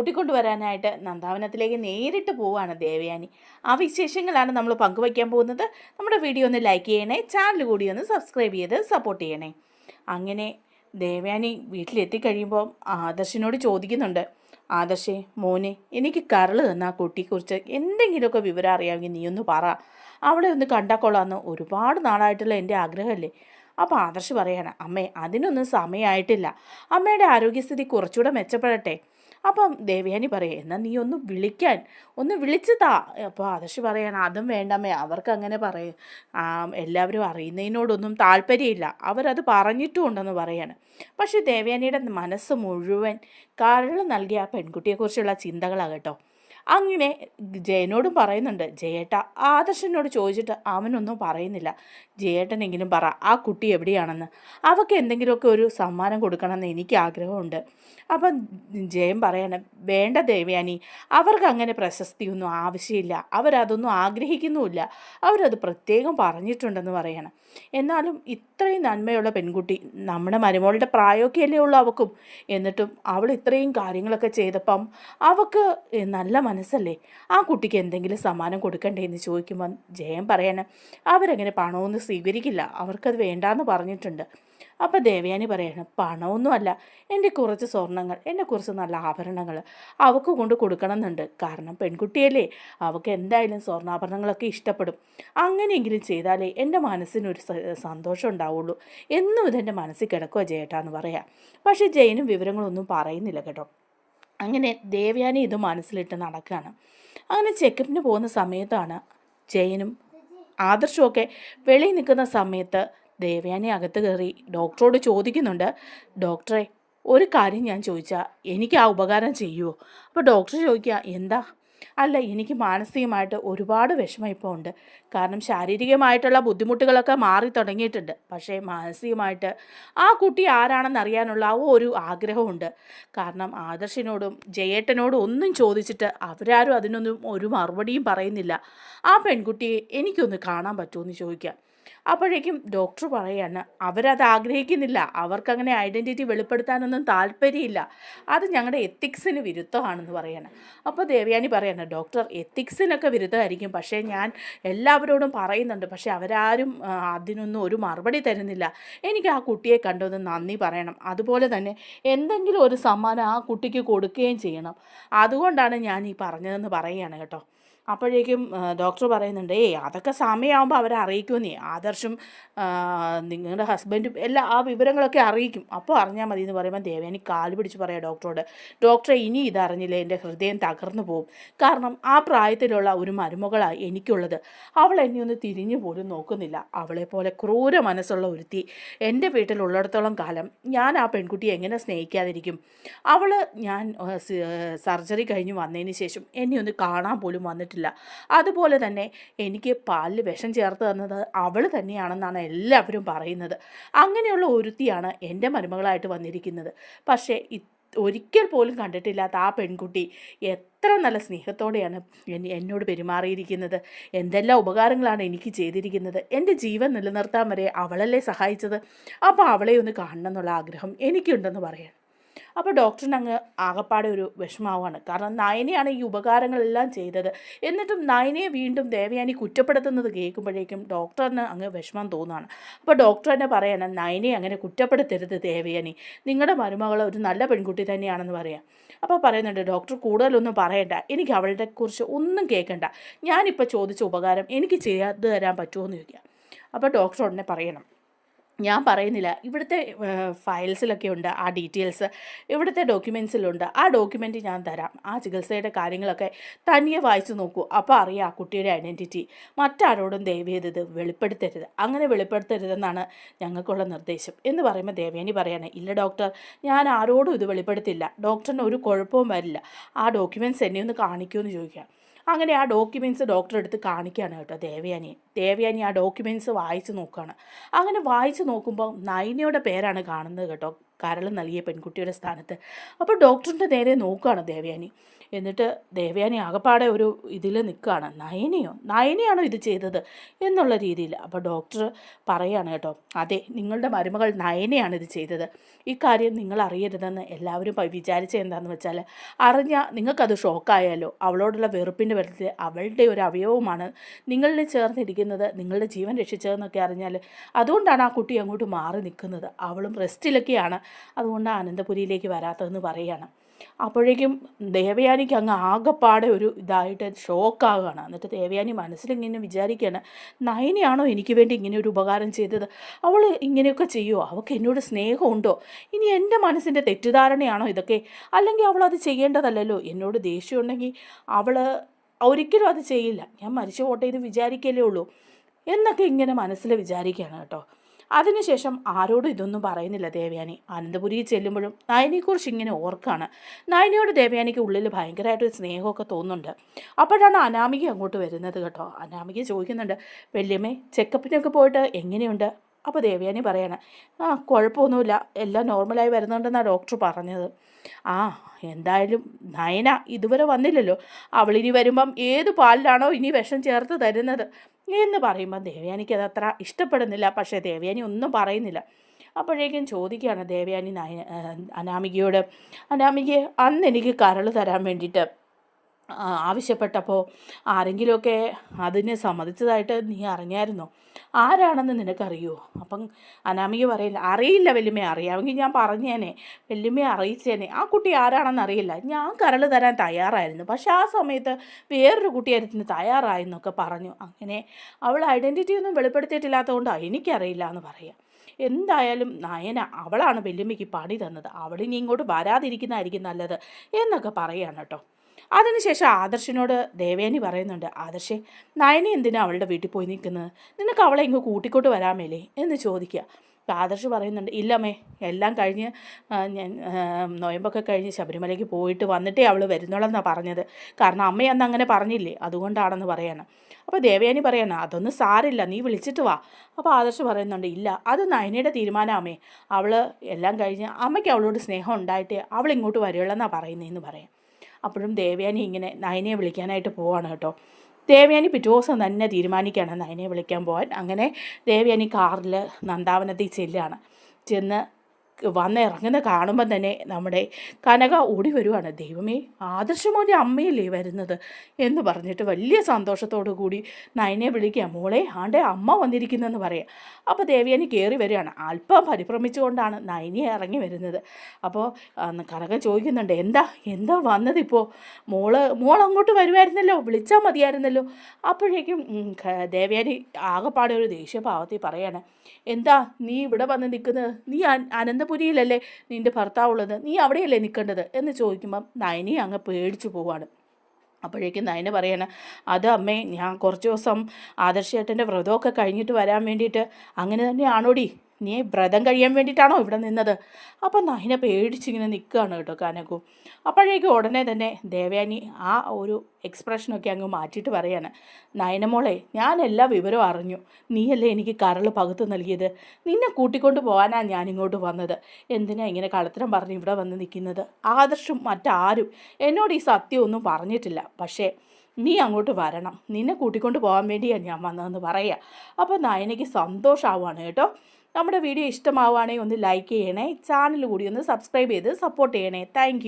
കൂട്ടിക്കൊണ്ടുവരാനായിട്ട് നന്ദാവനത്തിലേക്ക് നേരിട്ട് പോവുകയാണ് ദേവയാനി. ആ വിശേഷങ്ങളാണ് നമ്മൾ പങ്കുവയ്ക്കാൻ പോകുന്നത്. നമ്മുടെ വീഡിയോ ഒന്ന് ലൈക്ക് ചെയ്യണേ ചാനൽ കൂടി ഒന്ന് സബ്സ്ക്രൈബ് ചെയ്ത് സപ്പോർട്ട് ചെയ്യണേ. അങ്ങനെ ദേവയാനി വീട്ടിലെത്തിക്കഴിയുമ്പോൾ ആദർശിനോട് ചോദിക്കുന്നുണ്ട് ആദർശേ മോനെ എനിക്ക് കരൾ തന്ന ആ കുട്ടിയെക്കുറിച്ച് എന്തെങ്കിലുമൊക്കെ വിവരം അറിയാമെങ്കിൽ നീ ഒന്ന് പറ. അവളെ ഒന്ന് കണ്ടാക്കൊള്ളാമെന്ന് ഒരുപാട് നാളായിട്ടുള്ള എന്റെ ആഗ്രഹമല്ലേ? അപ്പോൾ ആദർശ് പറയാണ് അമ്മേ അതിനൊന്നും സമയമായിട്ടില്ല. അമ്മയുടെ ആരോഗ്യസ്ഥിതി കുറച്ചുകൂടെ മെച്ചപ്പെടട്ടെ. അപ്പം ദേവയാനി പറയും എന്നാൽ നീ ഒന്ന് വിളിക്കാൻ ഒന്ന് വിളിച്ചു താ. അപ്പോൾ ആദർശ് പറയാണ് അതും വേണ്ടമേ അവർക്ക് അങ്ങനെ പറയും. എല്ലാവരും അറിയുന്നതിനോടൊന്നും താല്പര്യമില്ല. അവരത് പറഞ്ഞിട്ടും ഉണ്ടെന്ന് പറയാണ്. പക്ഷേ ദേവയാനിയുടെ മനസ്സ് മുഴുവൻ കരൾ നൽകിയ ആ പെൺകുട്ടിയെക്കുറിച്ചുള്ള ചിന്തകളാണ് കേട്ടോ. അങ്ങനെ ജയനോടും പറയുന്നുണ്ട് ജയേട്ട ആദർശനോട് ചോദിച്ചിട്ട് അവനൊന്നും പറയുന്നില്ല. ജയേട്ടനെങ്കിലും പറ ആ കുട്ടി എവിടെയാണെന്ന്. അവൾക്ക് എന്തെങ്കിലുമൊക്കെ ഒരു സമ്മാനം കൊടുക്കണമെന്ന് എനിക്ക് ആഗ്രഹമുണ്ട്. അപ്പം ജയൻ പറയാണ് വേണ്ട ദേവയാനി അവർക്ക് അങ്ങനെ പ്രശസ്തിയൊന്നും ആവശ്യമില്ല. അവരതൊന്നും ആഗ്രഹിക്കുന്നുമില്ല. അവരത് പ്രത്യേകം പറഞ്ഞിട്ടുണ്ടെന്ന് പറയണം. എന്നാലും ഇത്രയും നന്മയുള്ള പെൺകുട്ടി നമ്മുടെ മരുമോളുടെ പ്രായമൊക്കെയല്ലേ ഉള്ളൂ അവക്കും. എന്നിട്ടും അവൾ ഇത്രയും കാര്യങ്ങളൊക്കെ ചെയ്തപ്പം അവക്ക് നല്ല മനസ്സല്ലേ? ആ കുട്ടിക്ക് എന്തെങ്കിലും സമ്മാനം കൊടുക്കണ്ടേ എന്ന് ചോദിക്കുമ്പോൾ ജയൻ പറയണം അവരങ്ങനെ പണമൊന്നും സ്വീകരിക്കില്ല. അവർക്കത് വേണ്ടാന്ന് പറഞ്ഞിട്ടുണ്ട്. അപ്പോൾ ദേവയാനി പറയണം പണമൊന്നുമല്ല. എന്റെ കുറച്ച് സ്വർണങ്ങൾ എന്റെ കുറച്ച് നല്ല ആഭരണങ്ങൾ അവൾക്ക് കൊണ്ട് കൊടുക്കണമെന്നുണ്ട്. കാരണം പെൺകുട്ടിയല്ലേ. അവൾക്ക് എന്തായാലും സ്വർണാഭരണങ്ങളൊക്കെ ഇഷ്ടപ്പെടും. അങ്ങനെയെങ്കിലും ചെയ്താലേ എന്റെ മനസ്സിനൊരു സന്തോഷം ഉണ്ടാവുള്ളൂ. എന്നും ഇതെന്റെ മനസ്സിൽ കിടക്കുക ജയേട്ടാന്ന് പറയാം. പക്ഷേ ജയനും വിവരങ്ങളൊന്നും പറയുന്നില്ല കേട്ടോ. അങ്ങനെ ദേവയാനി ഇത് മനസ്സിലിട്ട് നടക്കുകയാണ് അങ്ങനെ ചെക്കപ്പിന് പോകുന്ന സമയത്താണ് ജയനും ആദർശമൊക്കെ വെളിയിൽ നിൽക്കുന്ന സമയത്ത് ദേവയാനി അകത്ത് കയറി ഡോക്ടറോട് ചോദിക്കുന്നുണ്ട് ഡോക്ടറെ ഒരു കാര്യം ഞാൻ ചോദിച്ചാൽ എനിക്ക് ആ ഉപകാരം ചെയ്യുമോ അപ്പോൾ ഡോക്ടർ ചോദിക്കുക എന്താ? അല്ല എനിക്ക് മാനസികമായിട്ട് ഒരുപാട് വിഷമം ഇപ്പോൾ ഉണ്ട്. കാരണം ശാരീരികമായിട്ടുള്ള ബുദ്ധിമുട്ടുകളൊക്കെ മാറി തുടങ്ങിയിട്ടുണ്ട്. പക്ഷേ മാനസികമായിട്ട് ആ കുട്ടി ആരാണെന്ന് അറിയാനുള്ള ആ ഒരു ആഗ്രഹമുണ്ട് കാരണം ആദർശിനോടും ജയേട്ടനോടും ഒന്നും ചോദിച്ചിട്ട് അവരാരും അതിനൊന്നും ഒരു മറുപടിയും പറയുന്നില്ല. ആ പെൺകുട്ടിയെ എനിക്കൊന്ന് കാണാൻ പറ്റുമോ എന്ന് ചോദിക്കാം. അപ്പോഴേക്കും ഡോക്ടർ പറയാണ് അവരത് ആഗ്രഹിക്കുന്നില്ല. അവർക്കങ്ങനെ ഐഡന്റിറ്റി വെളിപ്പെടുത്താനൊന്നും താല്പര്യമില്ല. അത് ഞങ്ങളുടെ എത്തിക്സിന് വിരുദ്ധമാണെന്ന് പറയാണ്. അപ്പോൾ ദേവയാനി പറയാണ് ഡോക്ടർ എത്തിക്സിനൊക്കെ വിരുദ്ധമായിരിക്കും. പക്ഷേ ഞാൻ എല്ലാവരോടും പറയുന്നുണ്ട്. പക്ഷേ അവരാരും അതിനൊന്നും ഒരു മറുപടി തരുന്നില്ല. എനിക്ക് ആ കുട്ടിയെ കണ്ടൊന്ന് നന്ദി പറയണം. അതുപോലെ തന്നെ എന്തെങ്കിലും ഒരു സമ്മാനം ആ കുട്ടിക്ക് കൊടുക്കുകയും ചെയ്യണം. അതുകൊണ്ടാണ് ഞാൻ ഈ പറഞ്ഞതെന്ന് പറയുകയാണ് കേട്ടോ. അപ്പോഴേക്കും ഡോക്ടർ പറയുന്നുണ്ട് ഏയ് അതൊക്കെ സമയമാകുമ്പോൾ അവരെ അറിയിക്കുമെന്നേ. ആദർശും നിങ്ങളുടെ ഹസ്ബൻഡും എല്ലാ ആ വിവരങ്ങളൊക്കെ അറിയിക്കും. അപ്പോൾ അറിഞ്ഞാൽ മതി എന്ന് പറയുമ്പോൾ ദേവേനി കാൽ പിടിച്ച് പറയാം ഡോക്ടറോട് ഡോക്ടറെ ഇനി ഇതറിഞ്ഞില്ലേ എന്റെ ഹൃദയം തകർന്നു പോകും. കാരണം ആ പ്രായത്തിലുള്ള ഒരു മരുമകളാണ് എനിക്കുള്ളത്. അവൾ എന്നെ ഒന്ന് തിരിഞ്ഞു പോലും നോക്കുന്നില്ല. അവളെ പോലെ ക്രൂര മനസ്സുള്ള ഒരുത്തി എന്റെ വീട്ടിലുള്ളിടത്തോളം കാലം ഞാൻ ആ പെൺകുട്ടിയെ എങ്ങനെ സ്നേഹിക്കാതിരിക്കും? അവൾ ഞാൻ സർജറി കഴിഞ്ഞ് വന്നതിന് ശേഷം എന്നെ ഒന്ന് കാണാൻ പോലും വന്നിട്ടില്ല. അതുപോലെ തന്നെ എനിക്ക് പാലിൽ വിഷം ചേർത്ത് തന്നത് അവൾ തന്നെയാണെന്നാണ് എല്ലാവരും പറയുന്നത്. അങ്ങനെയുള്ള ഒരുത്തിയാണ് എന്റെ മരുമകളായിട്ട് വന്നിരിക്കുന്നത്. പക്ഷേ ഒരിക്കൽ പോലും കണ്ടിട്ടില്ലാത്ത ആ പെൺകുട്ടി എത്ര നല്ല സ്നേഹത്തോടെയാണ് എന്നോട് പെരുമാറിയിരിക്കുന്നത്. എന്തെല്ലാം ഉപകാരങ്ങളാണ് എനിക്ക് ചെയ്തിരിക്കുന്നത്. എന്റെ ജീവൻ നിലനിർത്താൻ വരെ അവളല്ലേ സഹായിച്ചത്. അപ്പോൾ അവളെ ഒന്ന് കാണണം എന്നുള്ള ആഗ്രഹം എനിക്കുണ്ടെന്ന് പറയാൻ അപ്പോൾ ഡോക്ടറിന് അങ്ങ് ആകപ്പാടെ ഒരു വിഷമാവാണ് കാരണം നയനയാണ് ഈ ഉപകാരങ്ങളെല്ലാം ചെയ്തത്. എന്നിട്ടും നയനയെ വീണ്ടും ദേവയാനി കുറ്റപ്പെടുത്തുന്നത് കേൾക്കുമ്പോഴേക്കും ഡോക്ടറിന് അങ്ങ് വിഷമം തോന്നുകയാണ്. അപ്പോൾ ഡോക്ടർ തന്നെ പറയണം നയനയെ അങ്ങനെ കുറ്റപ്പെടുത്തരുത് ദേവയാനി. നിങ്ങളുടെ മരുമകൾ ഒരു നല്ല പെൺകുട്ടി തന്നെയാണെന്ന് പറയാം. അപ്പോൾ പറയുന്നുണ്ട് ഡോക്ടർ കൂടുതലൊന്നും പറയണ്ട. എനിക്ക് അവളുടെ കുറിച്ച് ഒന്നും കേൾക്കണ്ട. ഞാനിപ്പോൾ ചോദിച്ച ഉപകാരം എനിക്ക് ചെയ്യാതെ തരാൻ പറ്റുമോ എന്ന് ചോദിക്കാം അപ്പോൾ ഡോക്ടർ ഉടനെ പറയണം ഞാൻ പറയുന്നില്ല. ഇവിടുത്തെ ഫയൽസിലൊക്കെ ഉണ്ട് ആ ഡീറ്റെയിൽസ്. ഇവിടുത്തെ ഡോക്യുമെൻസിലുണ്ട്. ആ ഡോക്യുമെന്റ് ഞാൻ തരാം. ആ ചികിത്സയുടെ കാര്യങ്ങളൊക്കെ തനിയെ വായിച്ചു നോക്കൂ. അപ്പോൾ അറിയാം ആ കുട്ടിയുടെ ഐഡന്റിറ്റി. മറ്റാരോടും ദേവിയത് വെളിപ്പെടുത്തരുത്. അങ്ങനെ വെളിപ്പെടുത്തരുതെന്നാണ് ഞങ്ങൾക്കുള്ള നിർദ്ദേശം. എന്ന് പറയുമ്പോൾ ദേവേനി പറയാണ് ഇല്ല ഡോക്ടർ ഞാൻ ആരോടും ഇത് വെളിപ്പെടുത്തില്ല. ഡോക്ടറിന് ഒരു കുഴപ്പവും വരില്ല. ആ ഡോക്യുമെന്റ്സ് എന്നെ ഒന്ന് കാണിക്കുമെന്ന് ചോദിക്കാം അങ്ങനെ ആ ഡോക്യുമെന്റ്സ് ഡോക്ടർ എടുത്ത് കാണിക്കുകയാണ് കേട്ടോ ദേവയാനി. ദേവയാനി ആ ഡോക്യുമെന്റ്സ് വായിച്ച് നോക്കുകയാണ് അങ്ങനെ വായിച്ച് നോക്കുമ്പോൾ നൈനയുടെ പേരാണ് കാണുന്നത് കേട്ടോ. കരൾ നൽകിയ പെൺകുട്ടിയുടെ സ്ഥാനത്ത്. അപ്പോൾ ഡോക്ടറിന്റെ നേരെ നോക്കുകയാണ് ദേവയാനി. എന്നിട്ട് ദേവയാനി ആകപ്പാടെ ഒരു ഇതിൽ നിൽക്കുകയാണ്. നയനയോ? നയനയാണോ ഇത് ചെയ്തത്? എന്നുള്ള രീതിയിൽ. അപ്പോൾ ഡോക്ടർ പറയുകയാണ് കേട്ടോ അതെ നിങ്ങളുടെ മരുമകൾ നയനയാണ് ഇത് ചെയ്തത്. ഇക്കാര്യം നിങ്ങൾ അറിയരുതെന്ന് എല്ലാവരും വിചാരിച്ച എന്താണെന്ന് വെച്ചാൽ അറിഞ്ഞാൽ നിങ്ങൾക്കത് ഷോക്കായാലോ? അവളോടുള്ള വെറുപ്പിന്റെ പേരിൽ അവളുടെ ഒരു അവയവമാണ് നിങ്ങളിൽ ചേർന്നിരിക്കുന്നത്. നിങ്ങളുടെ ജീവൻ രക്ഷിച്ചതെന്നൊക്കെ അറിഞ്ഞാൽ അതുകൊണ്ടാണ് ആ കുട്ടി അങ്ങോട്ട് മാറി നിൽക്കുന്നത്. അവളും റെസ്റ്റിലൊക്കെയാണ് അതുകൊണ്ടാണ് അനന്തപുരിയിലേക്ക് വരാത്തതെന്ന് പറയുകയാണ്. അപ്പോഴേക്കും ദേവയാനിക്ക് അങ്ങ് ആകെപ്പാടെ ഒരു ഇതായിട്ട് ഷോക്കാവുകയാണ്. എന്നിട്ട് ദേവയാനി മനസ്സിലിങ്ങനെ വിചാരിക്കുകയാണ് നയനയാണോ എനിക്ക് വേണ്ടി ഇങ്ങനെ ഒരു ഉപകാരം ചെയ്തത്? അവൾ ഇങ്ങനെയൊക്കെ ചെയ്യുമോ അവൾക്ക് എന്നോട് സ്നേഹമുണ്ടോ? ഇനി എന്റെ മനസ്സിന്റെ തെറ്റിദ്ധാരണയാണോ ഇതൊക്കെ? അല്ലെങ്കിൽ അവൾ അത് ചെയ്യേണ്ടതല്ലല്ലോ? എന്നോട് ദേഷ്യമുണ്ടെങ്കിൽ അവൾ ഒരിക്കലും അത് ചെയ്യില്ല. ഞാൻ മരിച്ചു പോട്ടെ ഇത് വിചാരിക്കലേ ഉള്ളൂ. എന്നൊക്കെ ഇങ്ങനെ മനസ്സിൽ വിചാരിക്കുകയാണ് കേട്ടോ. അതിനുശേഷം ആരോടും ഇതൊന്നും പറയുന്നില്ല ദേവയാനി. അനന്തപുരിയിൽ ചെല്ലുമ്പോഴും നയനെക്കുറിച്ച് ഇങ്ങനെ ഓർക്കാണ്. നയനയോട് ദേവയാനിക്ക് ഉള്ളിൽ ഭയങ്കരമായിട്ടൊരു സ്നേഹമൊക്കെ തോന്നുന്നുണ്ട്. അപ്പോഴാണ് അനാമിക അങ്ങോട്ട് വരുന്നത് കേട്ടോ. അനാമിക ചോദിക്കുന്നുണ്ട് വല്യമ്മേ ചെക്കപ്പിനൊക്കെ പോയിട്ട് എങ്ങനെയുണ്ട്? അപ്പോൾ ദേവയാനി പറയാണ് ആ കുഴപ്പമൊന്നുമില്ല. എല്ലാം നോർമലായി വരുന്നുണ്ടെന്നാണ് ഡോക്ടർ പറഞ്ഞത്. ആ എന്തായാലും നയന ഇതുവരെ വന്നില്ലല്ലോ. അവളിനി വരുമ്പം ഏത് പാലിലാണോ ഇനി വിഷം ചേർത്ത് തരുന്നത്? എന്ന് ദേവയാനിക്ക് അത് അത്ര ഇഷ്ടപ്പെടുന്നില്ല. പക്ഷേ ദേവയാനി ഒന്നും പറയുന്നില്ല. അപ്പോഴേക്കും ചോദിക്കുകയാണ് ദേവയാനി നയന അനാമികയോട്. അനാമികയെ അന്ന് എനിക്ക് കരൾ തരാൻ വേണ്ടിയിട്ട്. ആവശ്യപ്പെട്ടപ്പോൾ ആരെങ്കിലുമൊക്കെ അതിനെ സമ്മതിച്ചതായിട്ട് നീ അറിഞ്ഞായിരുന്നോ? ആരാണെന്ന് നിനക്കറിയോ? അപ്പം അനാമിക പറയില്ല അറിയില്ല വല്യമ്മ അറിയാമെങ്കിൽ ഞാൻ പറഞ്ഞേനെ വല്യമ്മയെ അറിയിച്ചേനെ. ആ കുട്ടി ആരാണെന്ന് അറിയില്ല. ഞാൻ കരൾ തരാൻ തയ്യാറായിരുന്നു. പക്ഷേ ആ സമയത്ത് വേറൊരു കുട്ടിയായിരുന്നു തയ്യാറായെന്നൊക്കെ പറഞ്ഞു. അങ്ങനെ അവൾ ഐഡന്റിറ്റി ഒന്നും വെളിപ്പെടുത്തിയിട്ടില്ലാത്തതുകൊണ്ട് എനിക്കറിയില്ല എന്ന് പറയാം. എന്തായാലും നയന അവളാണ് വല്യമ്മയ്ക്ക് പണി തന്നത്. അവളിനി ഇങ്ങോട്ട് വരാതിരിക്കുന്നതായിരിക്കും നല്ലത് എന്നൊക്കെ പറയാണ് കേട്ടോ. അതിനുശേഷം ആദർശിനോട് ദേവേനി പറയുന്നുണ്ട് ആദർശെ നയനി എന്തിനാ അവളുടെ വീട്ടിൽ പോയി നിൽക്കുന്നത് നിനക്ക് അവളെ ഇങ്ങ് കൂട്ടിക്കൊണ്ട് വരാമേലേ? എന്ന് ചോദിക്കുക. ആദർശ് പറയുന്നുണ്ട് ഇല്ലമ്മേ എല്ലാം കഴിഞ്ഞ് ഞാൻ നൊയമ്പൊക്കെ കഴിഞ്ഞ് ശബരിമലയ്ക്ക് പോയിട്ട് വന്നിട്ടേ അവൾ വരുന്നുള്ളെന്നാണ് പറഞ്ഞത്. കാരണം അമ്മ അന്ന് അങ്ങനെ പറഞ്ഞില്ലേ അതുകൊണ്ടാണെന്ന് പറയണം. അപ്പോൾ ദേവയാനി പറയണം അതൊന്നും സാരില്ല നീ വിളിച്ചിട്ട് വാ. അപ്പോൾ ആദർശ് പറയുന്നുണ്ട് ഇല്ല അത് നയനയുടെ തീരുമാനമേ അവൾ എല്ലാം കഴിഞ്ഞ് അമ്മയ്ക്ക് അവളോട് സ്നേഹം ഉണ്ടായിട്ടേ അവൾ ഇങ്ങോട്ട് വരുള്ളെന്നാണ് പറയുന്നതെന്ന് പറയാം. അപ്പോഴും ദേവയാനി ഇങ്ങനെ നയനയെ വിളിക്കാനായിട്ട് പോവാണ് കേട്ടോ. ദേവയാനി പിറ്റേ ദിവസം തന്നെ തീരുമാനിക്കുകയാണ് നയനയെ വിളിക്കാൻ പോകാൻ അങ്ങനെ ദേവയാനി കാറിൽ നന്ദാവനത്തിൽ ചെല്ലുകയാണ്. ചെന്ന് വന്ന് ഇറങ്ങുന്ന കാണുമ്പം തന്നെ നമ്മുടെ കനക ഓടി വരുവാണ്. ദൈവമേ ആദർശമോന്റെ അമ്മയല്ലേ വരുന്നത് എന്ന് പറഞ്ഞിട്ട് വലിയ സന്തോഷത്തോടു കൂടി നയനെ വിളിക്കുക. മോളെ ആണ്ടെ അമ്മ വന്നിരിക്കുന്നതെന്ന് പറയാം. അപ്പോൾ ദേവിയാനി കയറി വരികയാണ്. അല്പം പരിഭ്രമിച്ചുകൊണ്ടാണ് നയനിയെ ഇറങ്ങി വരുന്നത്. അപ്പോൾ കനക ചോദിക്കുന്നുണ്ട് എന്താ എന്താ വന്നതിപ്പോൾ മോൾ മോൾ അങ്ങോട്ട് വരുമായിരുന്നല്ലോ വിളിച്ചാൽ മതിയായിരുന്നല്ലോ. അപ്പോഴേക്കും ദേവയാനി ആകെപ്പാടെ ഒരു ദേഷ്യഭാവത്തിൽ പറയാണ് എന്താ നീ ഇവിടെ വന്ന് നിൽക്കുന്നത്? നീ അന- അനന്തപുരിയിലല്ലേ നിന്റെ ഭർത്താവുള്ളത് നീ അവിടെയല്ലേ നിൽക്കേണ്ടത് എന്ന് ചോദിക്കുമ്പം നയനി അങ്ങ് പേടിച്ചു പോവാണ്. അപ്പോഴേക്കും നയന പറയാണ് അത് അമ്മേ ഞാൻ കുറച്ച് ദിവസം ആദർശേട്ടന്റെ വ്രതമൊക്കെ കഴിഞ്ഞിട്ട് വരാൻ വേണ്ടിയിട്ട് അങ്ങനെ തന്നെയാണോടി? നീ വ്രതം കഴിയാൻ വേണ്ടിയിട്ടാണോ ഇവിടെ നിന്നത്? അപ്പം നഹിനെ പേടിച്ചിങ്ങനെ നിൽക്കുകയാണ് കേട്ടോ കനകു. അപ്പോഴേക്കും ഉടനെ തന്നെ ദേവയാനി ആ ഒരു എക്സ്പ്രഷനൊക്കെ അങ്ങ് മാറ്റിയിട്ട് പറയാണ്. നയനമോളെ ഞാൻ എല്ലാ വിവരവും അറിഞ്ഞു. നീയല്ലേ എനിക്ക് കരൾ പകുത്തു നൽകിയത്? നിന്നെ കൂട്ടിക്കൊണ്ട് പോകാനാണ് ഞാനിങ്ങോട്ട് വന്നത്. എന്തിനാ ഇങ്ങനെ കളത്തരം പറഞ്ഞ് ഇവിടെ വന്ന് നിൽക്കുന്നത്? ആദർശം മറ്റാരും എന്നോട് ഈ സത്യമൊന്നും പറഞ്ഞിട്ടില്ല. പക്ഷേ നീ അങ്ങോട്ട് വരണം. നിന്നെ കൂട്ടിക്കൊണ്ട് പോകാൻ വേണ്ടിയാണ് ഞാൻ വന്നതെന്ന് പറയുക അപ്പോൾ നയനയ്ക്ക് സന്തോഷമാവുകയാണ് കേട്ടോ. നമ്മുടെ വീഡിയോ ഇഷ്ടമാവുകയാണെങ്കിൽ ഒന്ന് ലൈക്ക് ചെയ്യണേ. ചാനൽ കൂടി ഒന്ന് സബ്സ്ക്രൈബ് ചെയ്ത് സപ്പോർട്ട് ചെയ്യണേ. താങ്ക്